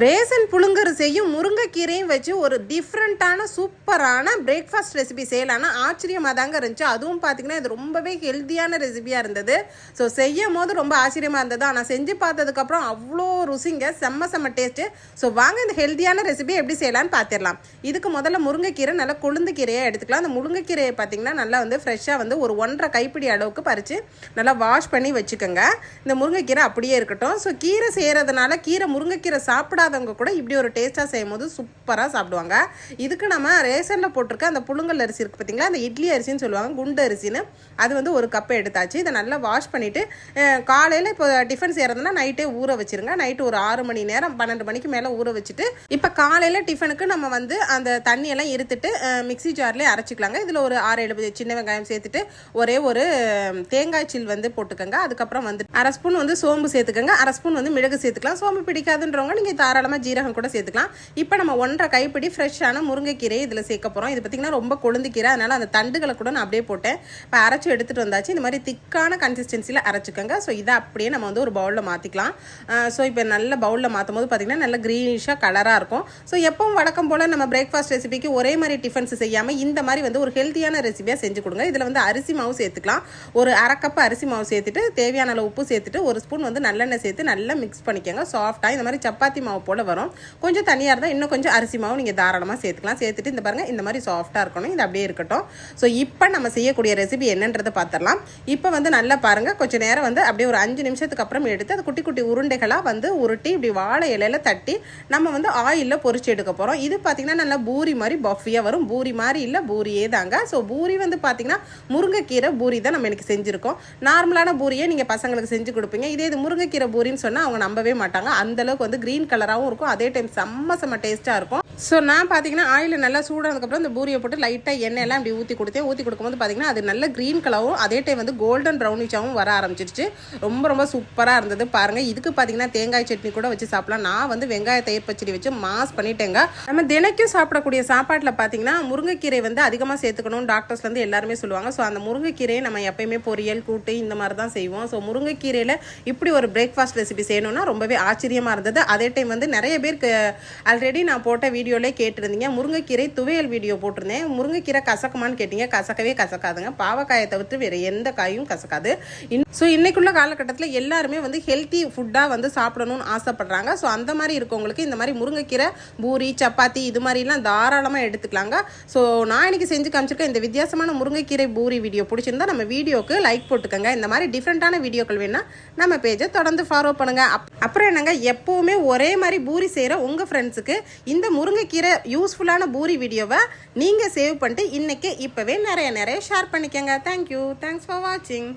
Ration புழுங்கரிசையும் முருங்கைக்கீரையும் வச்சு ஒரு டிஃப்ரெண்ட்டான சூப்பரான பிரேக்ஃபாஸ்ட் ரெசிபி செய்யலான்னா ஆச்சரியமாக தாங்க இருந்துச்சு. அதுவும் பார்த்தீங்கன்னா இது ரொம்பவே ஹெல்த்தியான ரெசிபியாக இருந்தது. ஸோ செய்யும் போது ரொம்ப ஆச்சரியமாக இருந்தது. ஆனால் செஞ்சு பார்த்ததுக்கப்புறம் அவ்வளோ ருசிங்க. செம்ம செம்ம டேஸ்ட்டு ஸோ வாங்க இந்த ஹெல்த்தியான ரெசிபி எப்படி செய்யலாம்னு பார்த்துடலாம் இதுக்கு முதல்ல முருங்கைக்கீரை நல்லா கொழுந்து கீரையாக எடுத்துக்கலாம். அந்த முருங்கைக்கீரையை பார்த்தீங்கன்னா நல்லா வந்து ஃப்ரெஷ்ஷாக வந்து ஒரு ஒன்றரை கைப்பிடி அளவுக்கு பறித்து நல்லா வாஷ் பண்ணி வச்சுக்கோங்க. இந்த முருங்கைக்கீரை அப்படியே இருக்கட்டும். ஸோ கீரை செய்கிறதுனால கீரை முருங்கைக்கீரை சாப்பிட சாப்பிடாதவங்க கூட இப்படி ஒரு டேஸ்ட்டாக செய்யும் போது சூப்பராக சாப்பிடுவாங்க. இதுக்கு நம்ம ரேஷனில் போட்டிருக்க அந்த புழுங்கல் அரிசி இருக்குது பார்த்தீங்களா அந்த இட்லி அரிசின்னு சொல்லுவாங்க குண்டு அரிசின்னு. அது வந்து ஒரு கப்பை எடுத்தாச்சு. இதை நல்லா வாஷ் பண்ணிவிட்டு காலையில் இப்போ டிஃபன் செய்கிறதுனா நைட்டே ஊற வச்சுருங்க. நைட்டு ஒரு ஆறு மணி நேரம் பன்னெண்டு மணிக்கு மேலே ஊற வச்சுட்டு இப்போ காலையில் டிஃபனுக்கு நம்ம வந்து அந்த தண்ணியெல்லாம் இருத்துட்டு மிக்ஸி ஜார்லேயே அரைச்சிக்கலாங்க. இதில் ஒரு ஆறு ஏழு சின்ன வெங்காயம் சேர்த்துட்டு ஒரே ஒரு தேங்காய் சில் வந்து போட்டுக்கோங்க. அதுக்கப்புறம் வந்து அரை ஸ்பூன் வந்து சோம்பு சேர்த்துக்கோங்க. அரை ஸ்பூன் வந்து மிளகு சேர்த்துக்கலாம். சோம்பு பிடிக்காதுன்றவங்க நீங்கள் தாராளமாக ஜீரகம் கூட சேர்த்துக்கலாம். இப்போ நம்ம ஒன்றரை கைப்பிடி ஃப்ரெஷ்ஷான முருங்கைக்கீரையை இதில் சேர்க்க போகிறோம் இது பார்த்திங்கன்னா ரொம்ப கொழுந்துக்கீரை அதனால் அந்த தண்டுகளை கூட நான் அப்படியே போட்டேன். இப்போ அரைச்சி எடுத்துகிட்டு வந்தாச்சு. இந்த மாதிரி திக்கான கன்சிஸ்டன்சியில் அரைச்சிக்கோங்க. ஸோ இதை அப்படியே நம்ம வந்து ஒரு பவுலில் மாற்றிக்கலாம் ஸோ இப்போ நல்ல பவுலில் மாற்றும் போது பார்த்திங்கன்னா நல்ல க்ரீனிஷாக கலராக இருக்கும். ஸோ எப்பவும் வழக்கம் போல் நம்ம பிரேக்ஃபாஸ்ட் ரெசிபிக்கு ஒரே மாதிரி டிஃபன்ஸ் செய்யாமல் இந்த மாதிரி வந்து ஒரு ஹெல்த்தியான ரெசிபியாக செஞ்சு கொடுங்க. இதில் வந்து அரிசி மாவு சேர்த்துக்கலாம். ஒரு அரை கப் அரிசி மாவு சேர்த்துட்டு தேவையான அளவு உப்பு சேர்த்துட்டு ஒரு ஸ்பூன் வந்து நல்லெண்ணெய் சேர்த்து நல்லா மிக்ஸ் பண்ணிக்கோங்க. சாஃப்டாக இந்த மாதிரி சப்பாத்தி மாவு போல் வரும். கொஞ்சம் தனியாக இருந்தால் இன்னும் கொஞ்சம் அரிசி மாவு நீங்கள் தாராளமாக சேர்த்துக்கலாம். சேர்த்துட்டு இந்த பாருங்கள் இந்த மாதிரி சாஃப்டாக இருக்கணும். இது அப்படியே இருக்கட்டும். ஸோ இப்போ நம்ம செய்யக்கூடிய ரெசிபி என்னன்றதை பார்த்துடலாம் இப்போ வந்து நல்லா பாருங்கள் கொஞ்சம் நேரம் வந்து அப்படியே ஒரு அஞ்சு நிமிஷத்துக்கு அப்புறம் எடுத்து அது குட்டி குட்டி உருண்டைகளாக வந்து உருட்டி இப்படி வாழை இலையில தட்டி நம்ம வந்து ஆயிலில் பொறிச்சு எடுக்க போகிறோம் இது பார்த்திங்கன்னா நல்லா பூரி மாதிரி பஃபியாக வரும். பூரி மாதிரி இல்லை பூரியே தாங்க. ஸோ பூரி வந்து பார்த்திங்கன்னா முருங்கைக்கீரை பூரி தான் நம்ம எனக்கு செஞ்சுருக்கோம். நார்மலான பூரியே நீங்கள் பசங்களுக்கு செஞ்சு கொடுப்பீங்க. இதே இது முருங்கைக்கீரை பூரின்னு சொன்னால் அவங்க நம்பவே மாட்டாங்க. அந்த அளவுக்கு வந்து க்ரீன் சூப்பராகவும் இருக்கும். அதே டைம் செம்ம செம்ம டேஸ்ட்டாக இருக்கும். ஸோ நான் பார்த்தீங்கன்னா ஆயில் நல்லா சூடானதுக்கப்புறம் இந்த பூரியை போட்டு லைட்டாக எண்ணெயெல்லாம் இப்படி ஊற்றி கொடுத்தேன். ஊற்றி கொடுக்கும்போது பார்த்தீங்கன்னா அது நல்ல க்ரீன் கலரும் அதே டைம் வந்து கோல்டன் ப்ரௌனிஷாகவும் வர ஆரம்பிச்சிருச்சு. ரொம்ப ரொம்ப சூப்பராக இருந்தது. பாருங்கள் இதுக்கு பார்த்தீங்கன்னா தேங்காய் சட்னி கூட வச்சு சாப்பிடலாம். நான் வந்து வெங்காய தயிர் பச்சடி வச்சு மாஸ் பண்ணிட்டேங்க. நம்ம தினைக்கும் சாப்பிடக்கூடிய சாப்பாட்டில் பார்த்தீங்கன்னா முருங்கைக்கீரை வந்து அதிகமாக சேர்த்துக்கணும் டாக்டர்ஸ்லேருந்து எல்லாருமே சொல்லுவாங்க. ஸோ அந்த முருங்கைக்கீரையை நம்ம எப்பயுமே பொரியல் கூட்டு இந்த மாதிரி தான் செய்வோம். ஸோ முருங்கைக்கீரையில் இப்படி ஒரு பிரேக்ஃபாஸ்ட் ரெசிபி செய்யணும்னா ரொம்பவே ஆச்சரியமாக இருந்தது. அதே டைம் வந்து நிறைய பேருக்கு ஆல்ரெடி நான் போட்ட வீடியோலே கேட்டிருந்தீங்க. முருங்கைக்கீரை துவையல் வீடியோ போட்டிருந்தேன். முருங்கைக்கீரை கசக்குமான்னு கேட்டீங்க. கசக்கவே கசக்காதுங்க. பாவக்காயை தவிர்த்து வேறு எந்த காயும் கசக்காது. இன் ஸோ இன்றைக்குள்ள காலகட்டத்தில் எல்லாருமே வந்து ஹெல்த்தி ஃபுட்டாக வந்து சாப்பிடணும்னு ஆசைப்படுறாங்க. ஸோ அந்த மாதிரி இருக்கவங்களுக்கு இந்த மாதிரி முருங்கைக்கீரை பூரி சப்பாத்தி இது மாதிரிலாம் தாராளமாக எடுத்துக்கலாங்க. ஸோ நான் இன்னைக்கு செஞ்சு காமிச்சிருக்கேன் இந்த வித்தியாசமான முருங்கைக்கீரை பூரி வீடியோ பிடிச்சிருந்தா நம்ம வீடியோக்கு லைக் போட்டுக்கோங்க. இந்த மாதிரி டிஃப்ரெண்ட்டான வீடியோக்கள் வேணால் நம்ம பேஜை தொடர்ந்து ஃபாலோ பண்ணுங்க. அப் அப்புறம் என்னங்க? எப்போவுமே ஒரே மாதிரி பூரி செய்கிற உங்கள் ஃப்ரெண்ட்ஸுக்கு இந்த முருங்கை முருங்கைக்கீரை யூஸ்ஃபுல்லான பூரி வீடியோவை நீங்கள் சேவ் பண்ணிட்டு இன்னைக்கு இப்போவே நிறைய நிறைய ஷேர் பண்ணிக்கோங்க. தேங்க்யூ தேங்க்ஸ் ஃபார் வாட்சிங்